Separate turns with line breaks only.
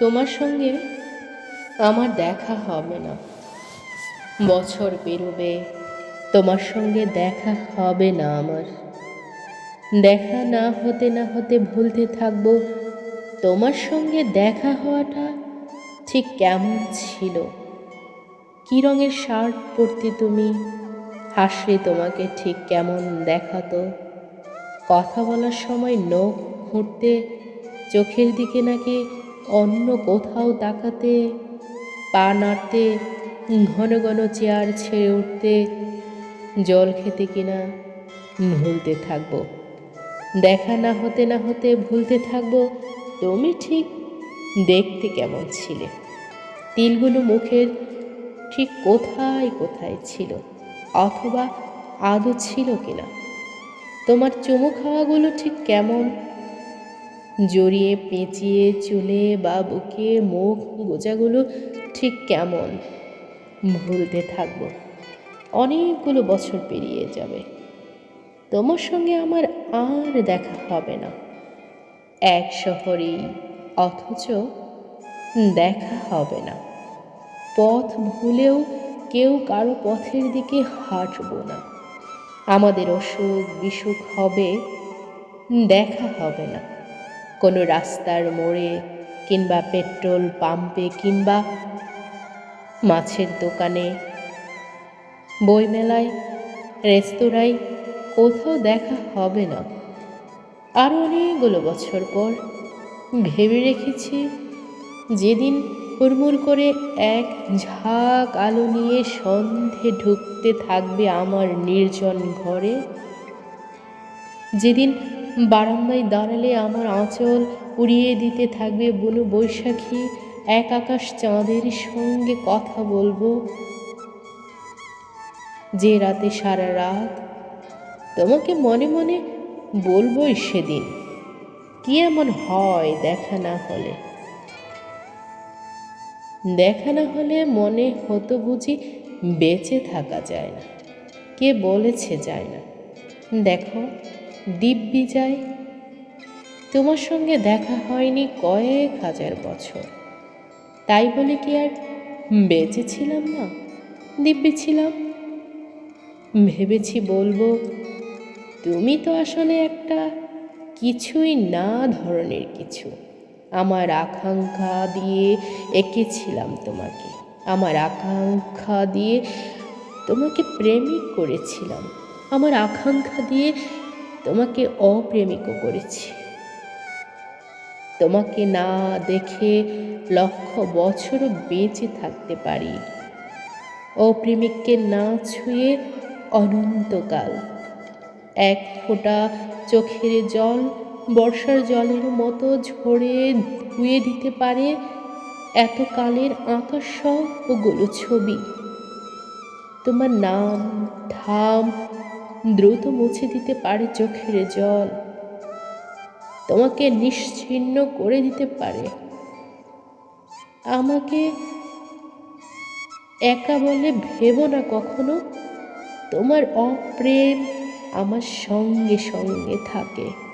তোমার সঙ্গে আমার দেখা হবে না। বছর পেরোবে, তোমার সঙ্গে দেখা হবে না আমার। দেখা না হতে না হতে ভুলতে থাকব। তোমার সঙ্গে দেখা হওয়াটা ঠিক কেমন ছিল? কী রঙের শার্ট পরতে তুমি? হাসলে তোমাকে ঠিক কেমন দেখাতো? কথা বলার সময় নখ ঘুরতে চোখের দিকে নাকি অন্য কোথাও তাকাতে, পা নাড়তে, ঘন ঘন চেয়ার ছেড়ে উঠতে, জল খেতে কিনা ভুলতে থাকব। দেখা না হতে না হতে ভুলতে থাকব। তুমি ঠিক দেখতে কেমন ছিলে। তিলগুলো মুখের ঠিক কোথায় কোথায় ছিল? অথবা আদৌ ছিল কিনা? তোমার চুমু খাওয়াগুলো ঠিক কেমন? জড়িয়ে পেঁচিয়ে চুলে বা বুকে মুখ গোজাগুলো ঠিক কেমন? ভুলতে থাকব। অনেকগুলো বছর পেরিয়ে যাবে। তোমার সঙ্গে আমার আর দেখা হবে না। এক শহরেই, অথচ দেখা হবে না। পথ ভুলেও কেউ কারও পথের দিকে হাঁটবো না। আমাদের অসুখ বিসুখ হবে, দেখা হবে না। কোনো রাস্তার মোড়ে কিংবা পেট্রোল পাম্পে কিংবা মাছের দোকানে। বইমেলায়, রেস্তোরাঁয় কোথাও দেখা হবে না। আরও অনেকগুলো বছর পর ভেবে রেখেছি যেদিন হুড়মুড় করে এক ঝাঁক আলো নিয়ে সন্ধে ঢুকতে থাকবে আমার নির্জন ঘরে। যেদিন বারান্দায় দাঁড়ালে আমার আঁচল উড়িয়ে দিতে থাকবে বুনু বৈশাখী। এক আকাশ চাঁদের সঙ্গে কথা বলব। যে রাতে সারা রাত তোমাকে মনে মনে বলবোই সেদিন। কি এমন হয় দেখা না হলে? দেখা না হলে মনে হতো বুঝি বেঁচে থাকা যায় না। কে বলেছে যায় না? দেখো দিব্যি যায়। তোমার সঙ্গে দেখা হয়নি কয়েক হাজার বছর। তাই বলে কি আর বেঁচে ছিলাম না? দিব্যি ছিলাম। ভেবেছি বলব, তুমি তো আসলে একটা কিছুই না ধরনের কিছু। আমার আকাঙ্ক্ষা দিয়ে এঁকেছিলাম তোমাকে। আমার আকাঙ্ক্ষা দিয়ে তোমাকে প্রেমিক করেছিলাম। আমার আকাঙ্ক্ষা দিয়ে তোমাকে অপ্রেমিকও করেছি। তোমাকে না দেখে লক্ষ বছরও বেঁচে থাকতে পারি। অপ্রেমিককে না ছুঁয়ে অনন্তকাল। এক ফোঁটা চোখের জল বর্ষার জলের মতো ঝরে ধুয়ে দিতে পারে এতকালের আঁকা সবগুলো ছবি। তোমার নাম, ধাম দ্রুত মুছে দিতে পারে চোখের জল। তোমাকে নিশ্চিন্ন করে দিতে পারে। আমাকে একা বলে ভেব না কখনো। তোমার অপ্রেম আমার সঙ্গে সঙ্গে থাকে।